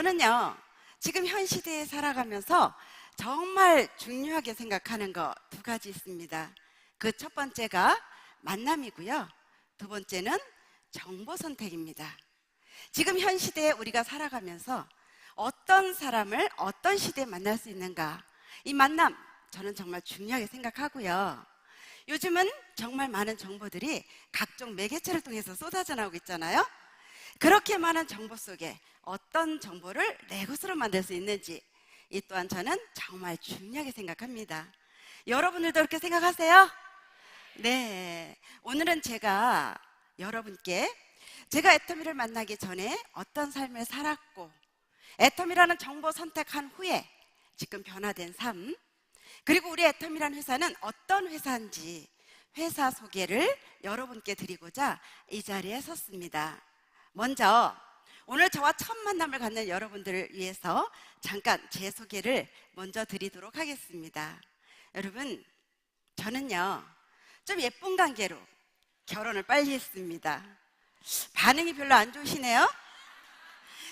저는요, 지금 현 시대에 살아가면서 정말 중요하게 생각하는 거 두 가지 있습니다. 그 첫 번째가 만남이고요. 두 번째는 정보 선택입니다. 지금 현 시대에 우리가 살아가면서 어떤 사람을 어떤 시대에 만날 수 있는가. 이 만남, 저는 정말 중요하게 생각하고요. 요즘은 정말 많은 정보들이 각종 매개체를 통해서 쏟아져 나오고 있잖아요. 그렇게 많은 정보 속에 어떤 정보를 내 것으로 만들 수 있는지 이 또한 저는 정말 중요하게 생각합니다. 여러분들도 그렇게 생각하세요? 네. 오늘은 제가 여러분께 제가 애터미를 만나기 전에 어떤 삶을 살았고 애터미라는 정보 선택한 후에 지금 변화된 삶 그리고 우리 애터미라는 회사는 어떤 회사인지 회사 소개를 여러분께 드리고자 이 자리에 섰습니다. 먼저 오늘 저와 첫 만남을 갖는 여러분들을 위해서 잠깐 제 소개를 먼저 드리도록 하겠습니다. 여러분, 저는요, 좀 예쁜 관계로 결혼을 빨리 했습니다. 반응이 별로 안 좋으시네요?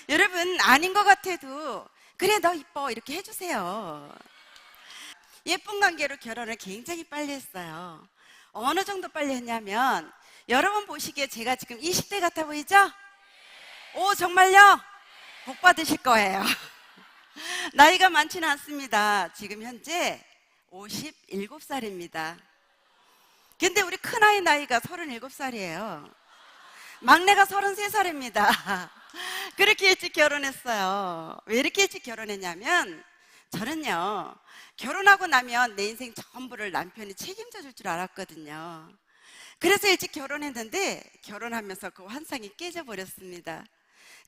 여러분, 아닌 것 같아도, 그래, 너 이뻐. 이렇게 해주세요. 예쁜 관계로 결혼을 굉장히 빨리 했어요. 어느 정도 빨리 했냐면, 여러분 보시기에 제가 지금 20대 같아 보이죠? 오, 정말요? 복 받으실 거예요. 나이가 많지는 않습니다. 지금 현재 57살입니다. 근데 우리 큰아이 나이가 37살이에요. 막내가 33살입니다. 그렇게 일찍 결혼했어요. 왜 이렇게 일찍 결혼했냐면, 저는요, 결혼하고 나면 내 인생 전부를 남편이 책임져 줄 줄 알았거든요. 그래서 일찍 결혼했는데, 결혼하면서 그 환상이 깨져버렸습니다.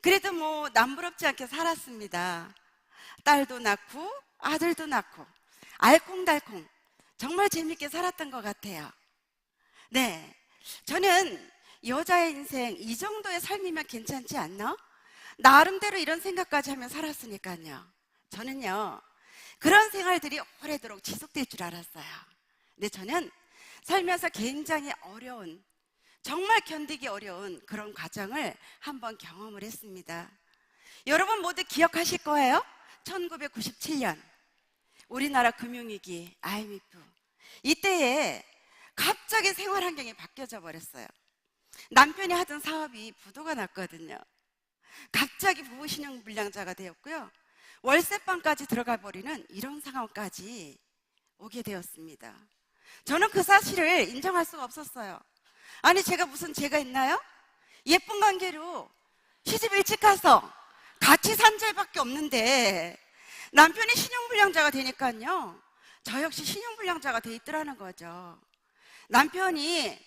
그래도 뭐, 남부럽지 않게 살았습니다. 딸도 낳고, 아들도 낳고, 알콩달콩. 정말 재밌게 살았던 것 같아요. 네. 저는 여자의 인생 이 정도의 삶이면 괜찮지 않나? 나름대로 이런 생각까지 하며 살았으니까요. 저는요, 그런 생활들이 오래도록 지속될 줄 알았어요. 근데 저는 살면서 굉장히 어려운, 정말 견디기 어려운 그런 과정을 한번 경험을 했습니다. 여러분 모두 기억하실 거예요? 1997년, 우리나라 금융위기, IMF. 이때에 갑자기 생활 환경이 바뀌어져 버렸어요. 남편이 하던 사업이 부도가 났거든요. 갑자기 부부 신용 불량자가 되었고요. 월세방까지 들어가 버리는 이런 상황까지 오게 되었습니다. 저는 그 사실을 인정할 수가 없었어요. 아니 제가 무슨 죄가 있나요? 예쁜 관계로 시집 일찍 가서 같이 산 죄밖에 없는데 남편이 신용불량자가 되니까요. 저 역시 신용불량자가 돼 있더라는 거죠. 남편이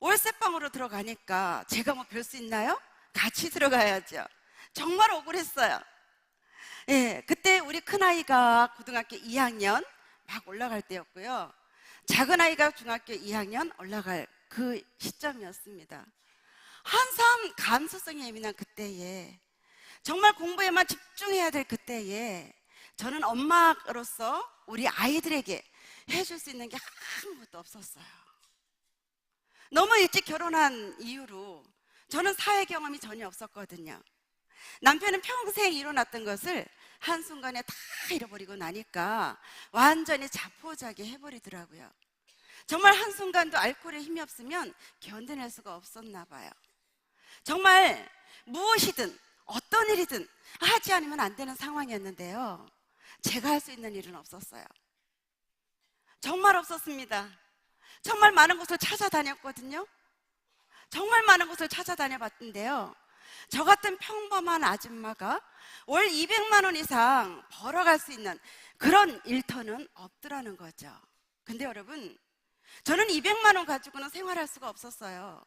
월세방으로 들어가니까 제가 뭐 별 수 있나요? 같이 들어가야죠. 정말 억울했어요. 예, 그때 우리 큰아이가 고등학교 2학년 막 올라갈 때였고요. 작은아이가 중학교 2학년 올라갈 그 시점이었습니다. 한참 감수성이 예민한 그때에 정말 공부에만 집중해야 될 그때에 저는 엄마로서 우리 아이들에게 해줄 수 있는 게 아무것도 없었어요. 너무 일찍 결혼한 이유로 저는 사회 경험이 전혀 없었거든요. 남편은 평생 이뤄놨던 것을 한순간에 다 잃어버리고 나니까 완전히 자포자기 해버리더라고요. 정말 한순간도 알코올에 힘이 없으면 견뎌낼 수가 없었나 봐요. 정말 무엇이든 어떤 일이든 하지 않으면 안 되는 상황이었는데요. 제가 할 수 있는 일은 없었어요. 정말 없었습니다. 정말 많은 곳을 찾아다녔거든요. 정말 많은 곳을 찾아다녀 봤는데요. 저 같은 평범한 아줌마가 월 200만 원 이상 벌어갈 수 있는 그런 일터는 없더라는 거죠. 근데 여러분, 저는 200만 원 가지고는 생활할 수가 없었어요.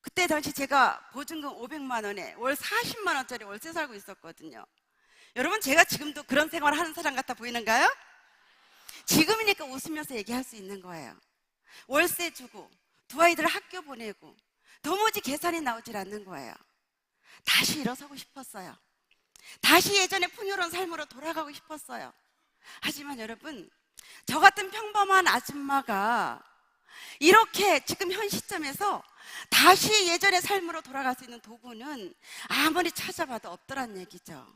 그때 당시 제가 보증금 500만 원에 월 40만 원짜리 월세 살고 있었거든요. 여러분, 제가 지금도 그런 생활을 하는 사람 같아 보이는가요? 지금이니까 웃으면서 얘기할 수 있는 거예요. 월세 주고, 두 아이들 학교 보내고, 도무지 계산이 나오질 않는 거예요. 다시 일어서고 싶었어요. 다시 예전의 풍요로운 삶으로 돌아가고 싶었어요. 하지만 여러분, 저 같은 평범한 아줌마가 이렇게 지금 현 시점에서 다시 예전의 삶으로 돌아갈 수 있는 도구는 아무리 찾아봐도 없더란 얘기죠.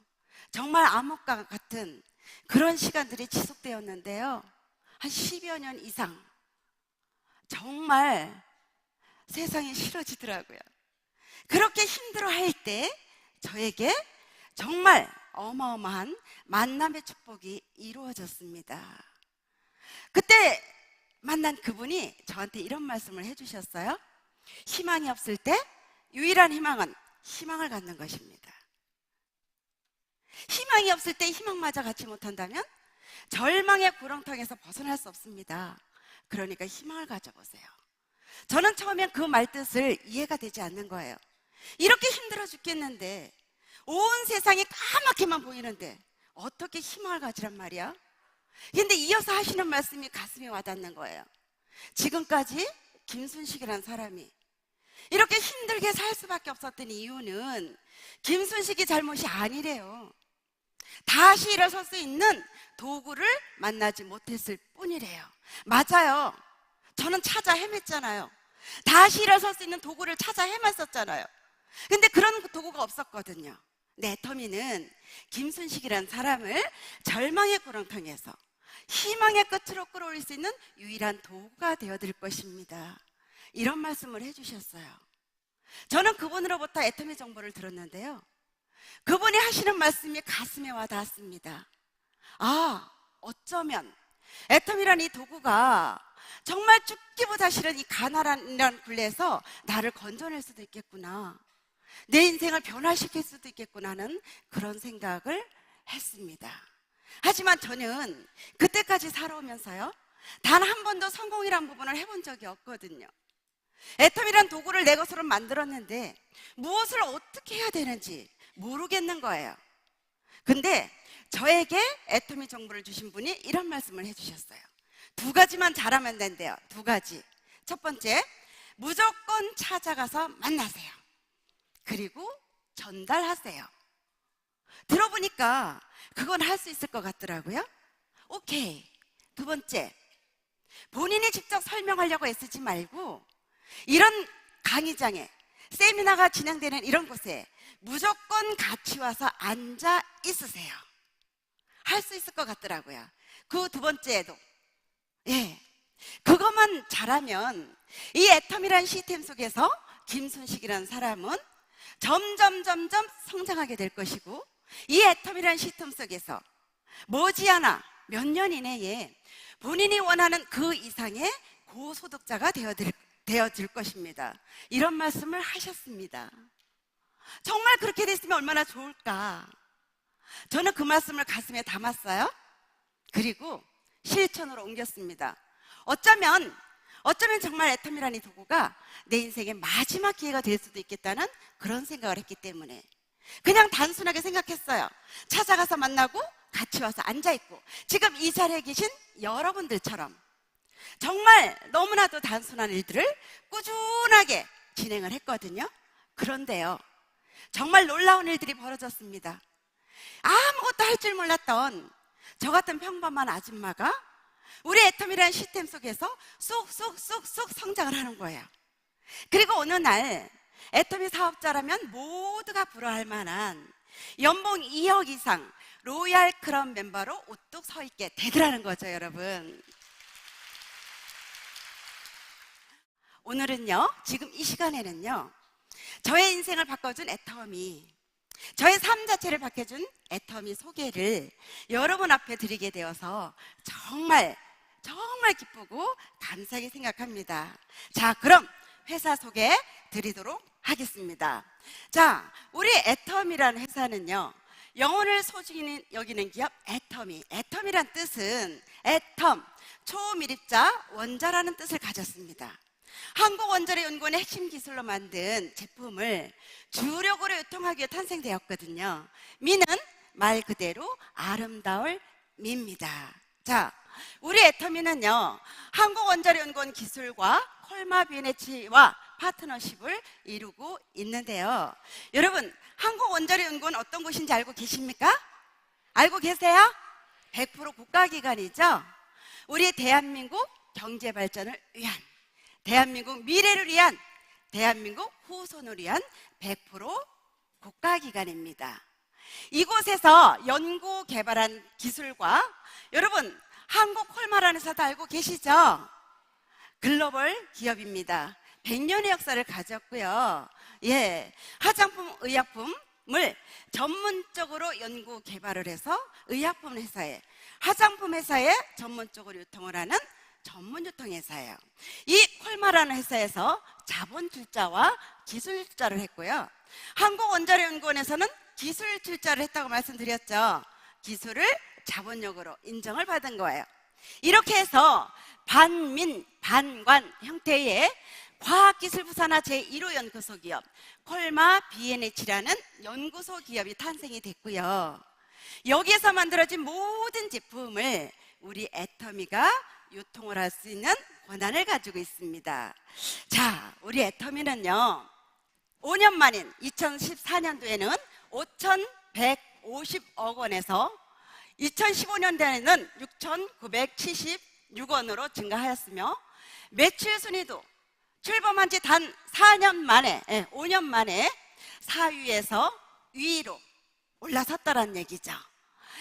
정말 암흑과 같은 그런 시간들이 지속되었는데요. 한 10여 년 이상. 정말 세상이 싫어지더라고요. 그렇게 힘들어 할 때 저에게 정말 어마어마한 만남의 축복이 이루어졌습니다. 그때 만난 그분이 저한테 이런 말씀을 해주셨어요. 희망이 없을 때 유일한 희망은 희망을 갖는 것입니다. 희망이 없을 때 희망마저 갖지 못한다면 절망의 구렁텅에서 벗어날 수 없습니다. 그러니까 희망을 가져보세요. 저는 처음엔 그 말뜻을 이해가 되지 않는 거예요. 이렇게 힘들어 죽겠는데 온 세상이 까맣게만 보이는데 어떻게 희망을 가지란 말이야? 근데 이어서 하시는 말씀이 가슴에 와닿는 거예요. 지금까지 김순식이라는 사람이 이렇게 힘들게 살 수밖에 없었던 이유는 김순식이 잘못이 아니래요. 다시 일어설 수 있는 도구를 만나지 못했을 뿐이래요. 맞아요. 저는 찾아 헤맸잖아요. 다시 일어설 수 있는 도구를 찾아 헤맸었잖아요. 근데 그런 도구가 없었거든요. 네, 터미는 김순식이라는 사람을 절망의 구렁텅이에서 희망의 끝으로 끌어올릴 수 있는 유일한 도구가 되어드릴 것입니다. 이런 말씀을 해주셨어요. 저는 그분으로부터 애터미 정보를 들었는데요. 그분이 하시는 말씀이 가슴에 와 닿았습니다. 아, 어쩌면 애텀이라는 이 도구가 정말 죽기보다 싫은 이 가난한 굴레에서 나를 건져낼 수도 있겠구나. 내 인생을 변화시킬 수도 있겠구나 하는 그런 생각을 했습니다. 하지만 저는 그때까지 살아오면서요, 단 한 번도 성공이란 부분을 해본 적이 없거든요. 애텀이란 도구를 내 것으로 만들었는데 무엇을 어떻게 해야 되는지 모르겠는 거예요. 근데 저에게 애터미 정보를 주신 분이 이런 말씀을 해주셨어요. 두 가지만 잘하면 된대요. 두 가지. 첫 번째, 무조건 찾아가서 만나세요. 그리고 전달하세요. 들어보니까 그건 할 수 있을 것 같더라고요. 오케이. 두 번째, 본인이 직접 설명하려고 애쓰지 말고 이런 강의장에 세미나가 진행되는 이런 곳에 무조건 같이 와서 앉아 있으세요. 할 수 있을 것 같더라고요. 그 두 번째에도. 예. 그것만 잘하면 이 애텀이라는 시스템 속에서 김순식이라는 사람은 점점 점점 성장하게 될 것이고 이 애텀이라는 시스템 속에서 머지않아 몇 년 이내에 본인이 원하는 그 이상의 고소득자가 되어질, 되어질 것입니다. 이런 말씀을 하셨습니다. 정말 그렇게 됐으면 얼마나 좋을까. 저는 그 말씀을 가슴에 담았어요. 그리고 실천으로 옮겼습니다. 어쩌면, 어쩌면 정말 애텀이라는 이 도구가 내 인생의 마지막 기회가 될 수도 있겠다는 그런 생각을 했기 때문에 그냥 단순하게 생각했어요. 찾아가서 만나고 같이 와서 앉아있고 지금 이 자리에 계신 여러분들처럼 정말 너무나도 단순한 일들을 꾸준하게 진행을 했거든요. 그런데요. 정말 놀라운 일들이 벌어졌습니다. 아무것도 할 줄 몰랐던 저 같은 평범한 아줌마가 우리 애텀이라는 시스템 속에서 쑥쑥쑥쑥 성장을 하는 거예요. 그리고 어느 날 애텀이 사업자라면 모두가 부러워할 만한 연봉 2억 이상 로얄 크런 멤버로 우뚝 서 있게 되더라는 거죠, 여러분. 오늘은요, 지금 이 시간에는요, 저의 인생을 바꿔준 애터미, 저의 삶 자체를 바꿔준 애터미 소개를 여러분 앞에 드리게 되어서 정말, 정말 기쁘고 감사하게 생각합니다. 자, 그럼 회사 소개 드리도록 하겠습니다. 자, 우리 애텀이라는 회사는요, 영혼을 소중히 여기는 기업 애터미. 애터미란 뜻은 애텀, 초미립자, 원자라는 뜻을 가졌습니다. 한국원자력 연구원의 핵심 기술로 만든 제품을 주력으로 유통하기 위해 탄생되었거든요. 미는 말 그대로 아름다울 미입니다. 자, 우리 애터미는요, 한국원자력연구원 기술과 콜마 비네치와 파트너십을 이루고 있는데요. 여러분, 한국원자력연구원 어떤 곳인지 알고 계십니까? 알고 계세요? 100% 국가기관이죠? 우리 대한민국 경제 발전을 위한 대한민국 미래를 위한 대한민국 후손을 위한 100% 국가기관입니다. 이곳에서 연구 개발한 기술과 여러분 한국 콜마란에서도 알고 계시죠? 글로벌 기업입니다. 100년의 역사를 가졌고요. 예. 화장품, 의약품을 전문적으로 연구 개발을 해서 의약품 회사에, 화장품 회사에 전문적으로 유통을 하는 전문 유통 회사예요. 이 콜마라는 회사에서 자본 출자와 기술 출자를 했고요. 한국원자력연구원에서는 기술 출자를 했다고 말씀드렸죠. 기술을 자본력으로 인정을 받은 거예요. 이렇게 해서 반민, 반관 형태의 과학기술부 산하 제1호 연구소 기업 콜마 BNH라는 연구소 기업이 탄생이 됐고요. 여기에서 만들어진 모든 제품을 우리 애터미가 유통을 할 수 있는 권한을 가지고 있습니다. 자, 우리 애터미는요. 5년 만인 2014년도에는 5,150억 원에서 2015년도에는 6,976원으로 증가하였으며 매출 순위도 출범한 지 단 4년 만에, 예, 5년 만에 4위에서 위로 올라섰다는 얘기죠.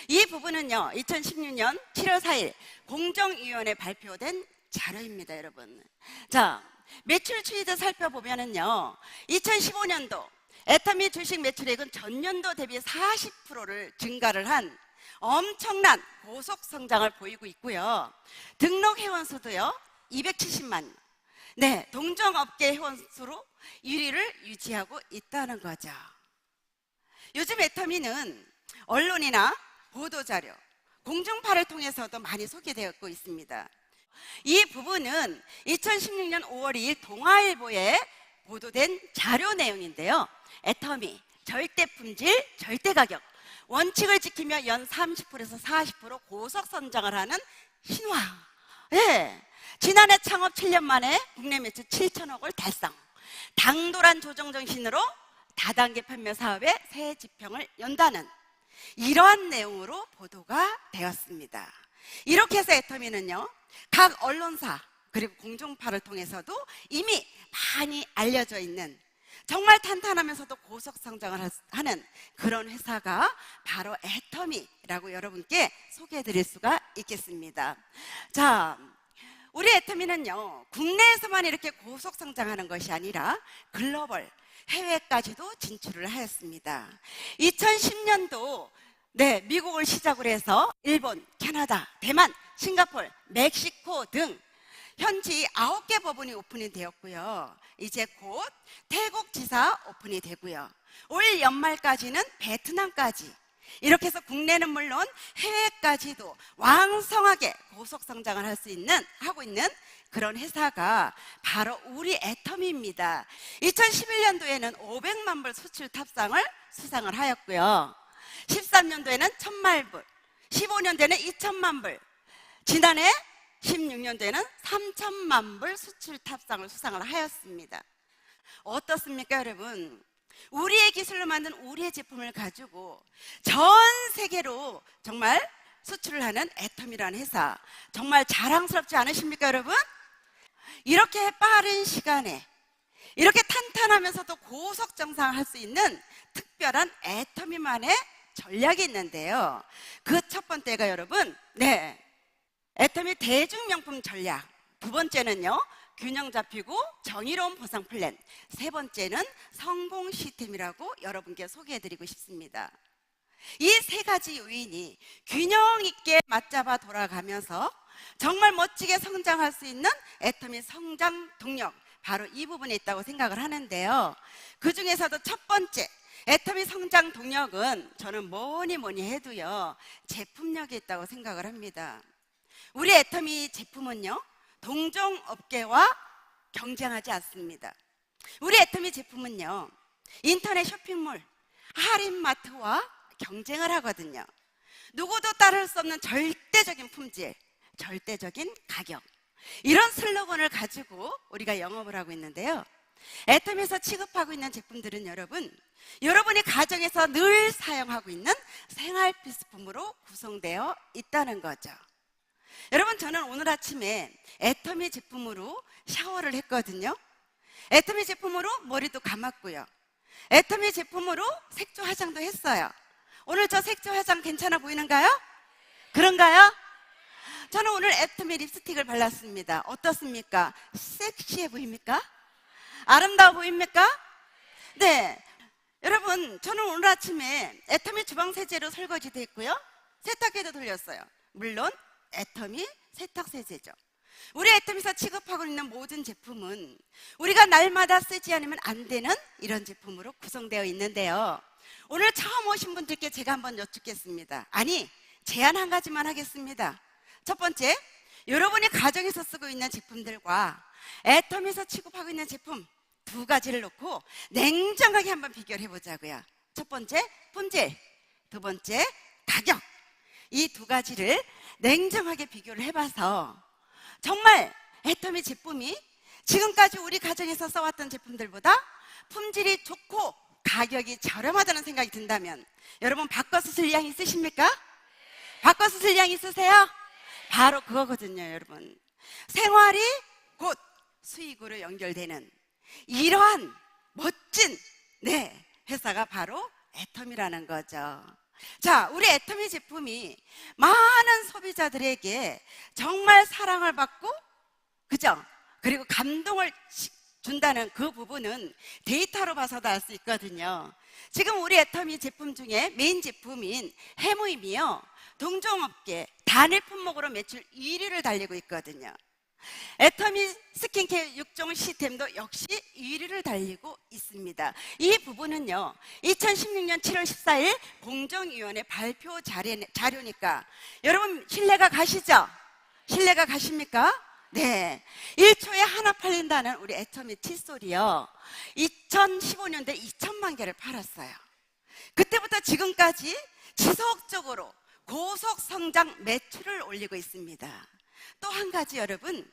이 부분은요, 2016년 7월 4일 공정위원회 발표된 자료입니다, 여러분. 자, 매출 추이도 살펴보면은요, 2015년도 애터미 주식 매출액은 전년도 대비 40%를 증가를 한 엄청난 고속 성장을 보이고 있고요. 등록 회원 수도요, 270만. 네, 동종업계 회원 수로 1위를 유지하고 있다는 거죠. 요즘 애터미는 언론이나 보도자료, 공중파를 통해서도 많이 소개되었고 있습니다. 이 부분은 2016년 5월 2일 동아일보에 보도된 자료 내용인데요. 애터미, 절대 품질, 절대 가격. 원칙을 지키며 연 30%에서 40% 고속 성장을 하는 신화. 예. 지난해 창업 7년 만에 국내 매출 7천억을 달성. 당돌한 조정 정신으로 다단계 판매 사업에 새 지평을 연다는 이러한 내용으로 보도가 되었습니다. 이렇게 해서 애터미는요, 각 언론사 그리고 공중파를 통해서도 이미 많이 알려져 있는 정말 탄탄하면서도 고속 성장을 하- 하는 그런 회사가 바로 애터미라고 여러분께 소개해 드릴 수가 있겠습니다. 자, 우리 애터미는요, 국내에서만 이렇게 고속 성장하는 것이 아니라 글로벌, 해외까지도 진출을 하였습니다. 2010년도 네, 미국을 시작으로 해서 일본, 캐나다, 대만, 싱가폴, 멕시코 등 현지 9개 법원이 오픈이 되었고요. 이제 곧 태국 지사 오픈이 되고요. 올 연말까지는 베트남까지 이렇게 해서 국내는 물론 해외까지도 왕성하게 고속 성장을 할 수 있는 하고 있는 그런 회사가 바로 우리 애터미입니다. 2011년도에는 500만 불 수출 탑상을 수상을 하였고요. 13년도에는 1000만 불, 15년도에는 2천만 불, 지난해 16년도에는 3천만 불 수출 탑상을 수상을 하였습니다. 어떻습니까, 여러분? 우리의 기술로 만든 우리의 제품을 가지고 전 세계로 정말 수출을 하는 애텀이라는 회사 정말 자랑스럽지 않으십니까, 여러분? 이렇게 빠른 시간에 이렇게 탄탄하면서도 고속 정상할 수 있는 특별한 애터미만의 전략이 있는데요. 그 첫 번째가 여러분, 네. 애터미 대중명품 전략. 두 번째는요, 균형 잡히고 정의로운 보상 플랜. 세 번째는 성공 시스템이라고 여러분께 소개해 드리고 싶습니다. 이 세 가지 요인이 균형 있게 맞잡아 돌아가면서 정말 멋지게 성장할 수 있는 애터미 성장 동력. 바로 이 부분에 있다고 생각을 하는데요. 그 중에서도 첫 번째, 애터미 성장 동력은 저는 뭐니 뭐니 해도요, 제품력이 있다고 생각을 합니다. 우리 애터미 제품은요, 동종 업계와 경쟁하지 않습니다. 우리 애터미 제품은요, 인터넷 쇼핑몰, 할인마트와 경쟁을 하거든요. 누구도 따를 수 없는 절대적인 품질, 절대적인 가격. 이런 슬로건을 가지고 우리가 영업을 하고 있는데요. 애텀에서 취급하고 있는 제품들은 여러분, 여러분이 가정에서 늘 사용하고 있는 생활 필수품으로 구성되어 있다는 거죠. 여러분, 저는 오늘 아침에 애터미 제품으로 샤워를 했거든요. 애터미 제품으로 머리도 감았고요. 애터미 제품으로 색조 화장도 했어요. 오늘 저 색조 화장 괜찮아 보이는가요? 그런가요? 저는 오늘 애터미 립스틱을 발랐습니다. 어떻습니까? 섹시해 보입니까? 아름다워 보입니까? 네. 여러분, 저는 오늘 아침에 애터미 주방 세제로 설거지도 했고요. 세탁기도 돌렸어요. 물론 애터미 세탁 세제죠. 우리 애터미에서 취급하고 있는 모든 제품은 우리가 날마다 쓰지 않으면 안 되는 이런 제품으로 구성되어 있는데요. 오늘 처음 오신 분들께 제가 한번 여쭙겠습니다. 아니, 제안 한 가지만 하겠습니다. 첫 번째, 여러분이 가정에서 쓰고 있는 제품들과 애텀에서 취급하고 있는 제품 두 가지를 놓고 냉정하게 한번 비교를 해보자고요. 첫 번째, 품질. 두 번째, 가격. 이 두 가지를 냉정하게 비교를 해봐서 정말 애터미 제품이 지금까지 우리 가정에서 써왔던 제품들보다 품질이 좋고 가격이 저렴하다는 생각이 든다면 여러분 바꿔 쓰실 양 있으십니까? 바꿔 쓰실 양 있으세요? 바로 그거거든요, 여러분. 생활이 곧 수익으로 연결되는 이러한 멋진 네 회사가 바로 애텀이라는 거죠. 자, 우리 애터미 제품이 많은 소비자들에게 정말 사랑을 받고, 그죠? 그리고 감동을 시- 준다는 그 부분은 데이터로 봐서도 알 수 있거든요. 지금 우리 애터미 제품 중에 메인 제품인 해무임이요. 동종업계 단일 품목으로 매출 1위를 달리고 있거든요. 애터미 스킨케어 6종 시스템도 역시 1위를 달리고 있습니다. 이 부분은요, 2016년 7월 14일 공정위원회 발표 자료, 자료니까 여러분 신뢰가 가시죠? 신뢰가 가십니까? 네. 1초에 하나 팔린다는 우리 애터미 칫솔이요. 2015년도에 2천만 개를 팔았어요. 그때부터 지금까지 지속적으로 고속 성장 매출을 올리고 있습니다. 또 한 가지 여러분,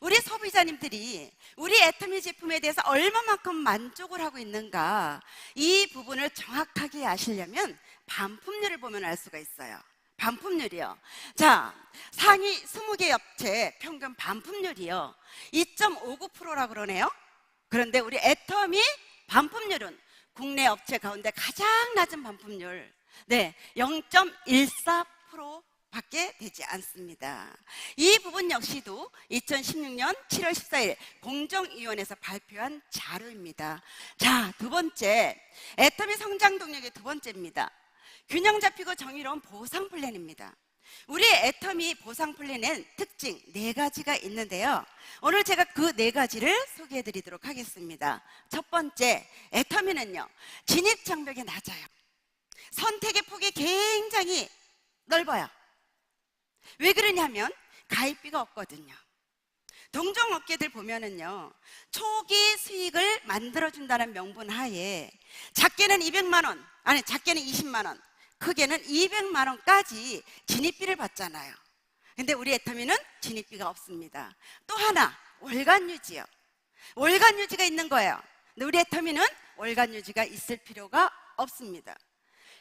우리 소비자님들이 우리 애터미 제품에 대해서 얼마만큼 만족을 하고 있는가 이 부분을 정확하게 아시려면 반품률을 보면 알 수가 있어요. 반품률이요. 자, 상위 20개 업체 평균 반품률이요. 2.59%라 그러네요. 그런데 우리 애터미 반품률은 국내 업체 가운데 가장 낮은 반품률. 네, 0.14% 밖에 되지 않습니다. 이 부분 역시도 2016년 7월 14일 공정위원회에서 발표한 자료입니다. 자, 두 번째. 애터미 성장 동력의 두 번째입니다. 균형 잡히고 정의로운 보상 플랜입니다. 우리 애터미 보상 플랜엔 특징 네 가지가 있는데요. 오늘 제가 그 네 가지를 소개해 드리도록 하겠습니다. 첫 번째, 애터미는요, 진입 장벽이 낮아요. 선택의 폭이 굉장히 넓어요. 왜 그러냐면 가입비가 없거든요. 동종 업계들 보면은요, 초기 수익을 만들어 준다는 명분 하에 작게는 200만 원, 아니 작게는 20만 원, 크게는 200만 원까지 진입비를 받잖아요. 근데 우리 애터미는 진입비가 없습니다. 또 하나, 월간 유지요. 월간 유지가 있는 거예요. 근데 우리 애터미는 월간 유지가 있을 필요가 없습니다.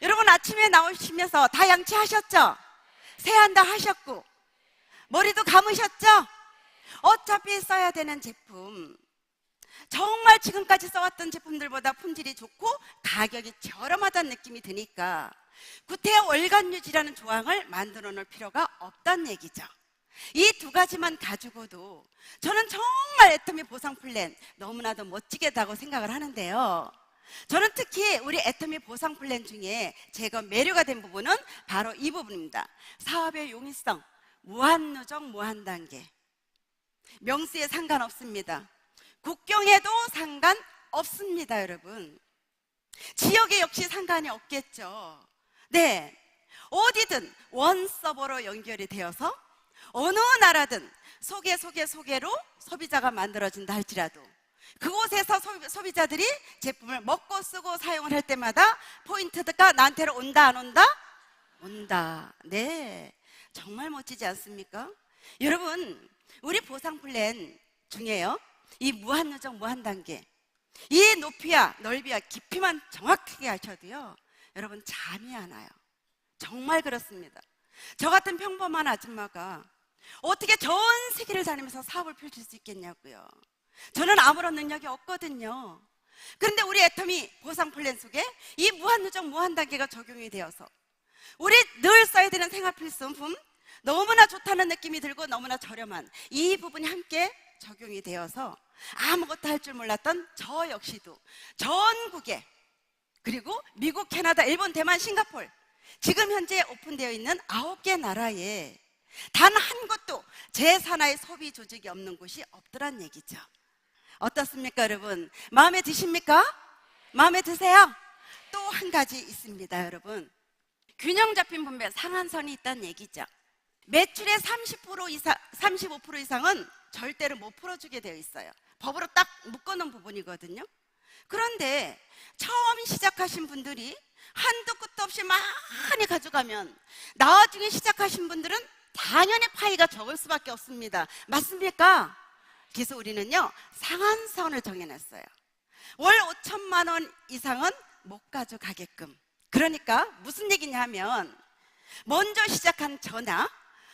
여러분 아침에 나오시면서 다 양치하셨죠? 세안 다 하셨고 머리도 감으셨죠? 어차피 써야 되는 제품 정말 지금까지 써왔던 제품들보다 품질이 좋고 가격이 저렴하다는 느낌이 드니까 구태여 월간 유지라는 조항을 만들어 놓을 필요가 없다는 얘기죠. 이 두 가지만 가지고도 저는 정말 애터미 보상 플랜 너무나도 멋지게다고 생각을 하는데요. 저는 특히 우리 애터미 보상 플랜 중에 제가 매료가 된 부분은 바로 이 부분입니다. 사업의 용이성, 무한 누적, 무한 단계. 명수에 상관없습니다. 국경에도 상관없습니다, 여러분. 지역에 역시 상관이 없겠죠. 네. 어디든 원 서버로 연결이 되어서 어느 나라든 소개, 소개, 소개로 소비자가 만들어진다 할지라도 그곳에서 소비, 자들이 제품을 먹고 쓰고 사용을 할 때마다 포인트가 나한테로 온다, 안 온다? 온다. 네. 정말 멋지지 않습니까? 여러분, 우리 보상 플랜 중에요. 이 무한 누적, 무한 단계. 이 높이와 넓이와 깊이만 정확하게 하셔도요. 여러분, 잠이 안 와요. 정말 그렇습니다. 저 같은 평범한 아줌마가 어떻게 전 세계를 다니면서 사업을 펼칠 수 있겠냐고요. 저는 아무런 능력이 없거든요. 그런데 우리 애터미 보상 플랜 속에 이 무한 누적 무한 단계가 적용이 되어서 우리 늘 써야 되는 생활 필수품 너무나 좋다는 느낌이 들고 너무나 저렴한 이 부분이 함께 적용이 되어서 아무것도 할 줄 몰랐던 저 역시도 전국에 그리고 미국, 캐나다, 일본, 대만, 싱가폴 지금 현재 오픈되어 있는 아홉 개 나라에 단 한 곳도 제 산하의 소비 조직이 없는 곳이 없더란 얘기죠. 어떻습니까, 여러분? 마음에 드십니까? 마음에 드세요? 또 한 가지 있습니다, 여러분. 균형 잡힌 분배 상한선이 있다는 얘기죠. 매출의 30% 이상, 35% 이상은 절대로 못 풀어주게 되어 있어요. 법으로 딱 묶어놓은 부분이거든요. 그런데 처음 시작하신 분들이 한도 끝도 없이 많이 가져가면 나중에 시작하신 분들은 당연히 파이가 적을 수밖에 없습니다. 맞습니까? 그래서 우리는요 상한선을 정해놨어요. 월 5천만 원 이상은 못 가져가게끔. 그러니까 무슨 얘기냐 하면 먼저 시작한 저나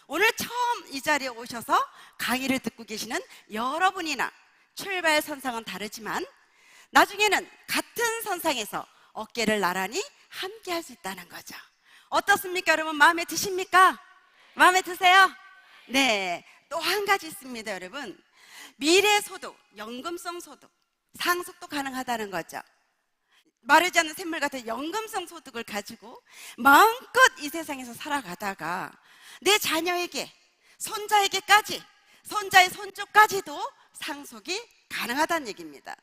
오늘 처음 이 자리에 오셔서 강의를 듣고 계시는 여러분이나 출발 선상은 다르지만 나중에는 같은 선상에서 어깨를 나란히 함께 할 수 있다는 거죠. 어떻습니까, 여러분? 마음에 드십니까? 마음에 드세요? 네. 또 한 가지 있습니다, 여러분. 미래 소득, 연금성 소득, 상속도 가능하다는 거죠. 마르지 않는 샘물 같은 연금성 소득을 가지고 마음껏 이 세상에서 살아가다가 내 자녀에게, 손자에게까지, 손자의 손주까지도 상속이 가능하다는 얘기입니다.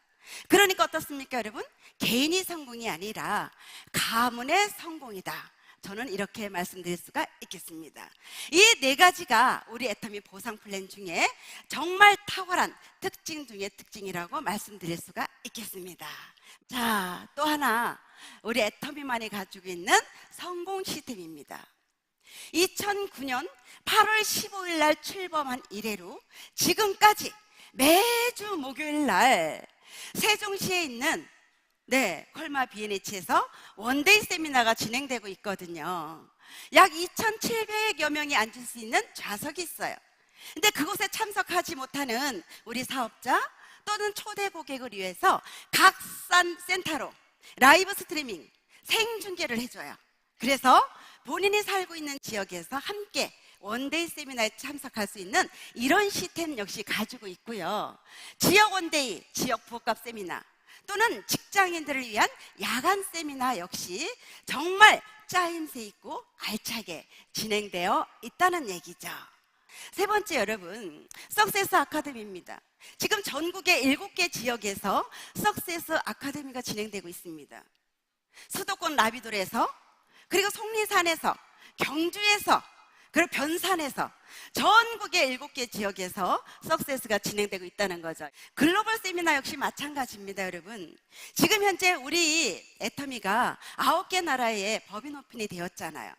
그러니까 어떻습니까, 여러분? 개인이 성공이 아니라 가문의 성공이다. 저는 이렇게 말씀드릴 수가 있겠습니다. 이 네 가지가 우리 애터미 보상 플랜 중에 정말 탁월한 특징 중의 특징이라고 말씀드릴 수가 있겠습니다. 자, 또 하나 우리 애터미만이 가지고 있는 성공 시스템입니다. 2009년 8월 15일 날 출범한 이래로 지금까지 매주 목요일 날 세종시에 있는 네, 컬마 B&H에서 원데이 세미나가 진행되고 있거든요. 약 2,700여 명이 앉을 수 있는 좌석이 있어요. 근데 그곳에 참석하지 못하는 우리 사업자 또는 초대 고객을 위해서 각 산 센터로 라이브 스트리밍 생중계를 해줘요. 그래서 본인이 살고 있는 지역에서 함께 원데이 세미나에 참석할 수 있는 이런 시스템 역시 가지고 있고요. 지역 원데이, 지역 부업값 세미나 또는 직장인들을 위한 야간 세미나 역시 정말 짜임새 있고 알차게 진행되어 있다는 얘기죠. 세 번째 여러분, 석세스 아카데미입니다. 지금 전국의 일곱 개 지역에서 석세스 아카데미가 진행되고 있습니다. 수도권 라비돌에서 그리고 속리산에서 경주에서 그리고 변산에서 전국의 일곱 개 지역에서 석세스가 진행되고 있다는 거죠. 글로벌 세미나 역시 마찬가지입니다, 여러분. 지금 현재 우리 애터미가 아홉 개 나라에 법인 오픈이 되었잖아요.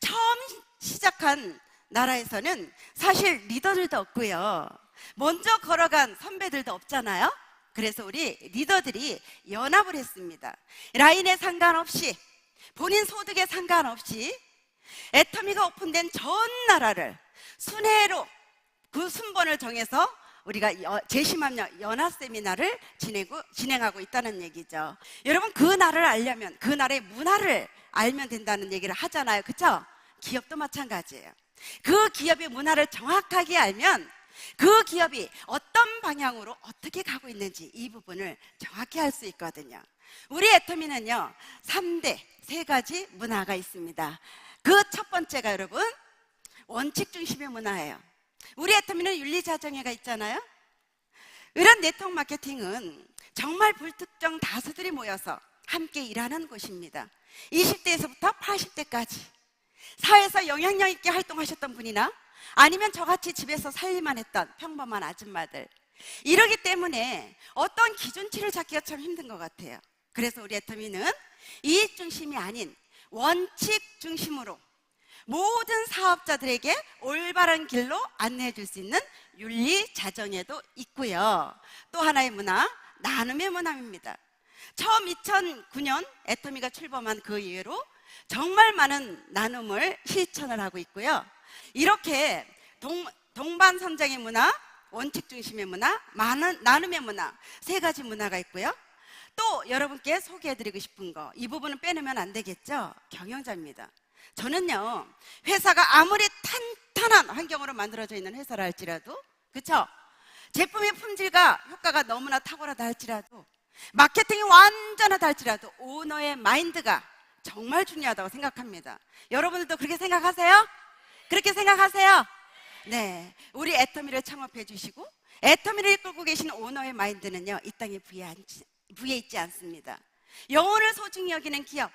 처음 시작한 나라에서는 사실 리더들도 없고요. 먼저 걸어간 선배들도 없잖아요. 그래서 우리 리더들이 연합을 했습니다. 라인에 상관없이 본인 소득에 상관없이 애터미가 오픈된 전 나라를 순회로 그 순번을 정해서 우리가 제10합 연합 세미나를 지내고, 진행하고 있다는 얘기죠. 여러분, 그 나라를 알려면 그 나라의 문화를 알면 된다는 얘기를 하잖아요. 그쵸? 기업도 마찬가지예요. 그 기업의 문화를 정확하게 알면 그 기업이 어떤 방향으로 어떻게 가고 있는지 이 부분을 정확히 알 수 있거든요. 우리 애터미는요, 3대, 세 가지 문화가 있습니다. 그 첫 번째가 여러분, 원칙 중심의 문화예요. 우리 애터미는 윤리자정회가 있잖아요. 이런 네트워크 마케팅은 정말 불특정 다수들이 모여서 함께 일하는 곳입니다. 20대에서부터 80대까지 사회에서 영향력 있게 활동하셨던 분이나 아니면 저같이 집에서 살림만 했던 평범한 아줌마들 이러기 때문에 어떤 기준치를 잡기가 참 힘든 것 같아요. 그래서 우리 애터미는 이익 중심이 아닌 원칙 중심으로 모든 사업자들에게 올바른 길로 안내해 줄 수 있는 윤리 자정에도 있고요. 또 하나의 문화, 나눔의 문화입니다. 처음 2009년 애터미가 출범한 그 이후로 정말 많은 나눔을 실천을 하고 있고요. 이렇게 동, 동반 선장의 문화, 원칙 중심의 문화, 많은, 나눔의 문화, 세 가지 문화가 있고요. 또 여러분께 소개해드리고 싶은 거, 이 부분은 빼내면 안 되겠죠? 경영자입니다. 저는요, 회사가 아무리 탄탄한 환경으로 만들어져 있는 회사라 할지라도, 그쵸? 제품의 품질과 효과가 너무나 탁월하다 할지라도, 마케팅이 완전하다 할지라도, 오너의 마인드가 정말 중요하다고 생각합니다. 여러분들도 그렇게 생각하세요? 그렇게 생각하세요? 네. 우리 애터미를 창업해 주시고, 애터미를 이끌고 계신 오너의 마인드는요, 이 땅에 앉- 부에 있지 않습니다. 영혼을 소중히 여기는 기업,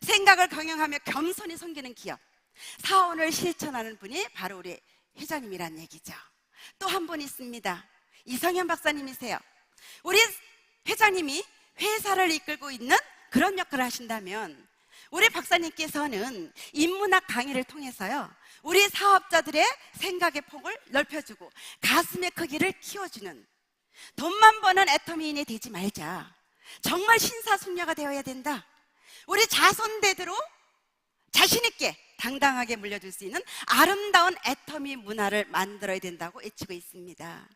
생각을 경영하며 겸손히 섬기는 기업, 사원을 실천하는 분이 바로 우리 회장님이란 얘기죠. 또 한 분 있습니다. 이성현 박사님이세요. 우리 회장님이 회사를 이끌고 있는 그런 역할을 하신다면 우리 박사님께서는 인문학 강의를 통해서요. 우리 사업자들의 생각의 폭을 넓혀주고 가슴의 크기를 키워주는 돈만 버는 애터미인이 되지 말자. 정말 신사숙녀가 되어야 된다. 우리 자손대대로 자신있게 당당하게 물려줄 수 있는 아름다운 애터미 문화를 만들어야 된다고 외치고 있습니다.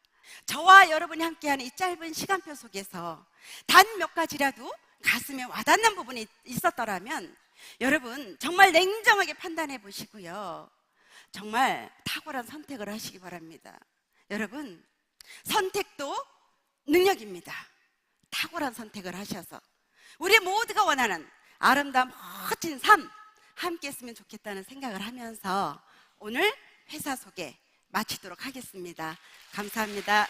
저와 여러분이 함께하는 이 짧은 시간표 속에서 단 몇 가지라도 가슴에 와닿는 부분이 있었더라면 여러분 정말 냉정하게 판단해 보시고요. 정말 탁월한 선택을 하시기 바랍니다. 여러분, 선택도 능력입니다. 탁월한 선택을 하셔서 우리 모두가 원하는 아름다운 멋진 삶 함께 했으면 좋겠다는 생각을 하면서 오늘 회사 소개 마치도록 하겠습니다. 감사합니다.